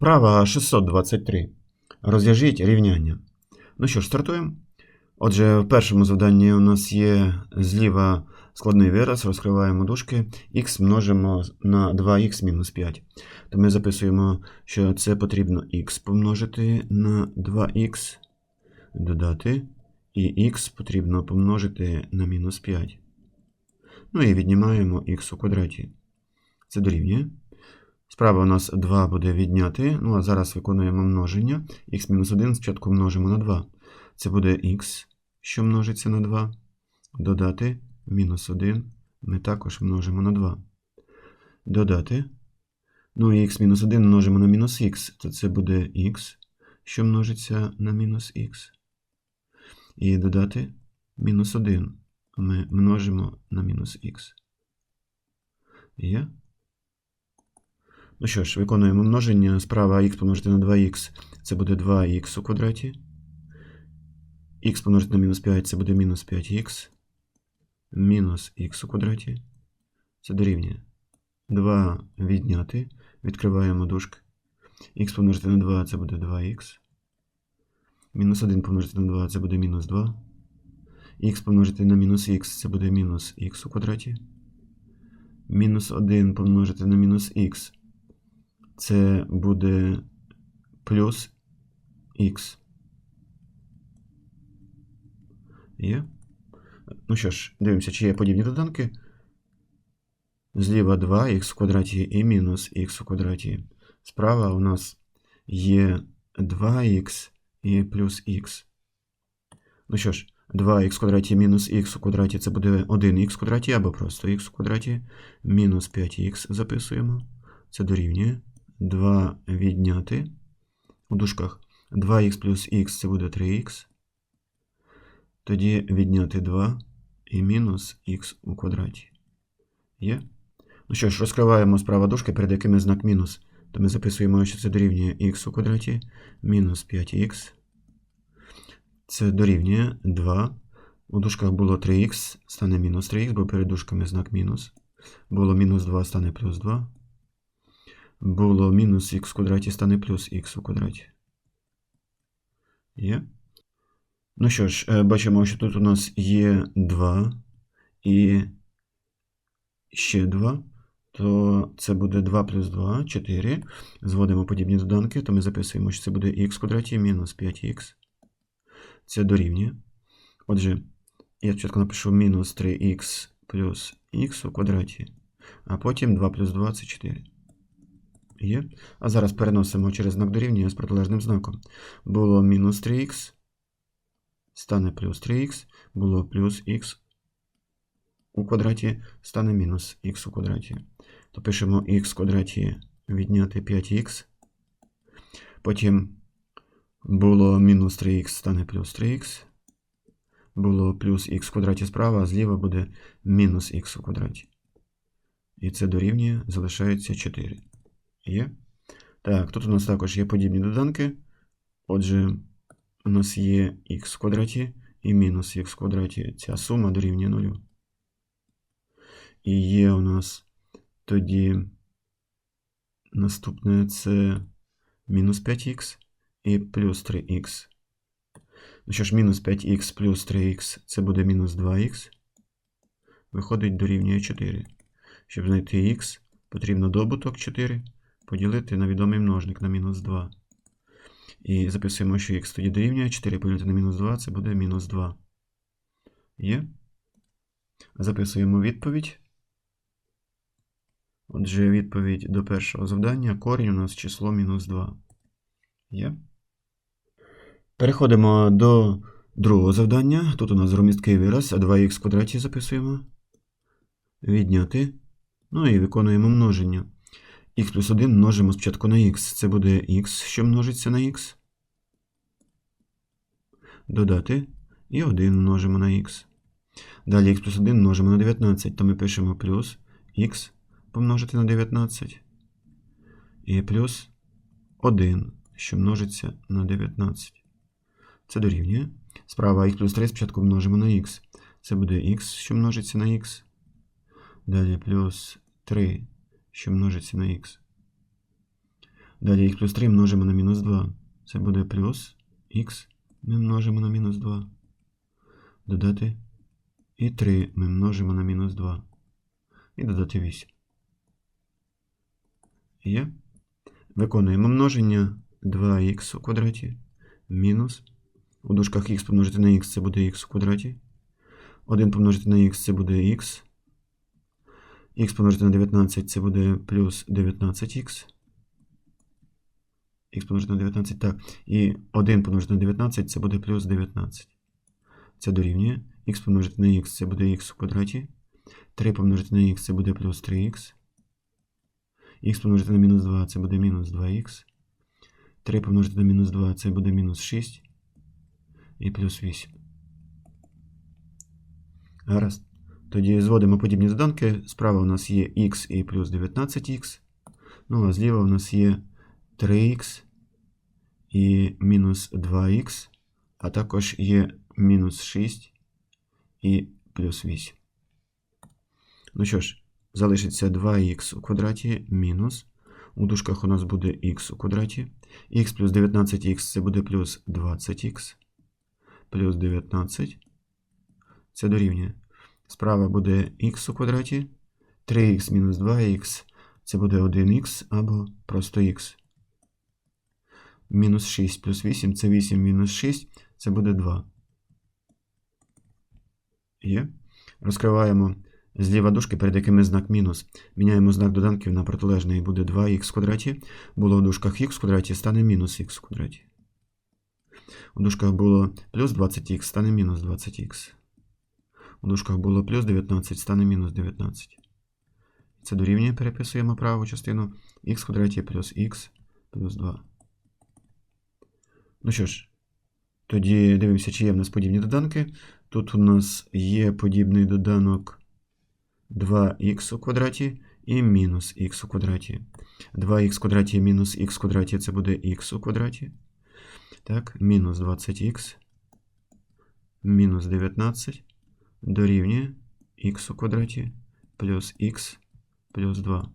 Вправа 623. Розв'яжіть рівняння. Ну що ж, стартуємо. Отже, в першому завданні у нас є зліва складний вираз, розкриваємо дужки, х множимо на 2х мінус 5. То ми записуємо, що це потрібно х помножити на 2х, додати, і х потрібно помножити на мінус 5. Ну і віднімаємо х у квадраті. Це дорівнює. Справа у нас 2 буде відняти. Ну, а зараз виконуємо множення. х-1 спочатку множимо на 2. Це буде х, що множиться на 2. Додати мінус 1. Ми також множимо на 2. Додати. Ну і х-1 множимо на мінус х, то це буде х, що множиться на мінус х. І додати мінус 1. Ми множимо на мінус х. Є? Ну що ж, виконуємо множення. Справа х помножити на 2х це буде 2х у квадраті. х помножити на мінус 5 це буде мінус 5х. Мінус х у квадраті. Це дорівнює. 2 відняти. Відкриваємо дужки. х помножити на 2 це буде 2х. Мінус 1 помножити на 2 це буде мінус 2. х помножити на мінус х це буде мінус х у квадраті. Мінус 1 помножити на мінус х це буде плюс х. Є? Ну що ж, дивимося, чи є подібні доданки. Зліва 2х в квадраті і мінус х у квадраті. Справа у нас є 2х і плюс х. Ну що ж, 2х в квадраті мінус х у квадраті це буде 1х в квадраті або просто х в квадраті. Мінус 5х записуємо. Це дорівнює. 2 відняти. У дужках 2х плюс х це буде 3х. Тоді відняти 2 і мінус х у квадраті. Є? Ну що ж, розкриваємо справа дужки, перед якими знак мінус. То ми записуємо, що це дорівнює х у квадраті мінус 5х. Це дорівнює 2. У дужках було 3х, стане мінус 3х, бо перед дужками знак мінус. Було мінус 2, стане плюс 2 було мінус х в квадраті стане плюс х у квадраті. Є? Ну що ж, е, бачимо, що тут у нас є 2 і ще 2. То це буде 2 плюс 2, 4. Зводимо подібні доданки, то ми записуємо, що це буде х в квадраті мінус 5х. Це дорівнює. Отже, я спочатку напишу мінус 3х плюс х у квадраті, а потім 2 плюс 2 це 4. Є. А зараз переносимо через знак дорівнює з протилежним знаком. Було мінус 3х, стане плюс 3х, було плюс х у квадраті, стане мінус х у квадраті. То пишемо х в квадраті відняти 5х. Потім було мінус 3х, стане плюс 3х. Було плюс х в квадраті справа, а зліва буде мінус х у квадраті. І це дорівнює, залишається 4. Є. Так, тут у нас також є подібні доданки. Отже, у нас є х в квадраті і мінус х в квадраті. Ця сума дорівнює 0. І є у нас тоді наступне це мінус 5х і плюс 3х. Ну що ж, мінус 5х плюс 3х це буде мінус 2х. Виходить, дорівнює 4. Щоб знайти х, потрібно добуток 4 поділити на відомий множник на мінус 2. І записуємо, що х тоді дорівнює 4 поділити на мінус 2, це буде мінус 2. Є. Записуємо відповідь. Отже, відповідь до першого завдання. Корінь у нас число мінус 2. Є. Переходимо до другого завдання. Тут у нас громісткий вираз, а 2х в квадраті записуємо. Відняти. Ну і виконуємо множення х плюс 1 множимо спочатку на х. Це буде х, що множиться на х. Додати. І 1 множимо на х. Далі х плюс 1 множимо на 19, то ми пишемо плюс х помножити на 19. І плюс 1, що множиться на 19. Це дорівнює. Справа х плюс 3 спочатку множимо на х. Це буде х, що множиться на х. Далі плюс 3 що множиться на х. Далі х плюс 3 множимо на мінус 2. Це буде плюс х ми множимо на мінус 2. Додати. І 3 ми множимо на мінус 2. І додати 8. Є. Виконуємо множення 2х у квадраті мінус. У дужках х помножити на х це буде х у квадраті. 1 помножити на х це буде х. Х помножити на 19 це буде плюс 19х. х помножити на 19, так. І 1 помножити на 19 це буде плюс 19. Це дорівнює. х помножити на х це буде х у квадраті. 3 помножити на х це буде плюс 3х. х помножити на мінус 2 це буде мінус 2х. 3 помножити на мінус 2 це буде мінус 6. І плюс 8. Гаразд. Тоді зводимо подібні доданки. Справа у нас є х і плюс 19х. Ну, а зліва у нас є 3х і мінус 2х, а також є мінус 6 і плюс 8. Ну що ж, залишиться 2х у квадраті мінус. У дужках у нас буде х у квадраті. х плюс 19х це буде плюс 20х. Плюс 19. Це дорівнює. Справа буде х у квадраті. 3х мінус 2х це буде 1х або просто х. Мінус 6 плюс 8 це 8 мінус 6, це буде 2. Є. Розкриваємо зліва дужки, перед якими знак мінус. Міняємо знак доданків на протилежний буде 2х в квадраті. Було в дужках х в квадраті, стане мінус х в квадраті. У дужках було плюс 20х, стане мінус 20х. У дужках було плюс 19, стане мінус 19. Це дорівнює, переписуємо праву частину х квадраті плюс х плюс 2. Ну що ж, тоді дивимося, чи є в нас подібні доданки. Тут у нас є подібний доданок 2х у квадраті і мінус х у квадраті. 2х в квадраті мінус х в квадраті це буде х у квадраті. Так, мінус 20х, мінус 19 дорівнює х у квадраті плюс х плюс 2.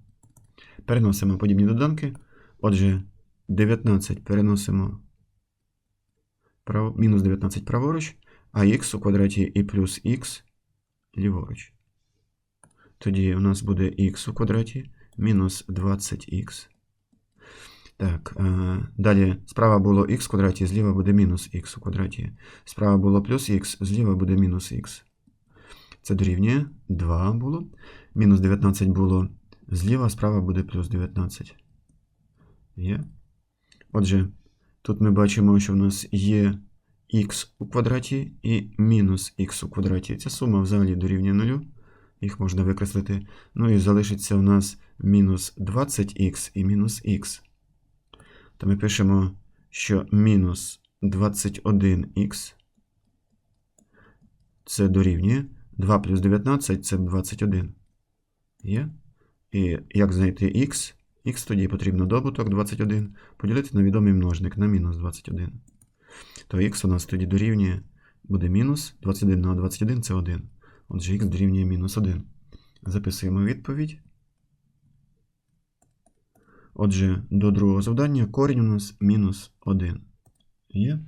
Переносимо подібні доданки. Отже, 19 переносимо право, мінус 19 праворуч, а х у квадраті і плюс х ліворуч. Тоді у нас буде х у квадраті мінус 20х. Так, е, далі справа було х в квадраті, зліва буде мінус х у квадраті. Справа було плюс х, зліва буде мінус х. Це дорівнює 2 було. Мінус 19 було зліва, справа буде плюс 19. Є. Отже, тут ми бачимо, що в нас є х у квадраті і мінус х у квадраті. Ця сума взагалі дорівнює 0. Їх можна викреслити. Ну і залишиться у нас мінус 20х і мінус х. То ми пишемо, що мінус 21х це дорівнює 2 плюс 19 це 21. Є? І як знайти х? Х тоді потрібно добуток 21 поділити на відомий множник на мінус 21. То х у нас тоді дорівнює буде мінус 21 на 21 це 1. Отже, х дорівнює мінус 1. Записуємо відповідь. Отже, до другого завдання корінь у нас мінус 1. Є?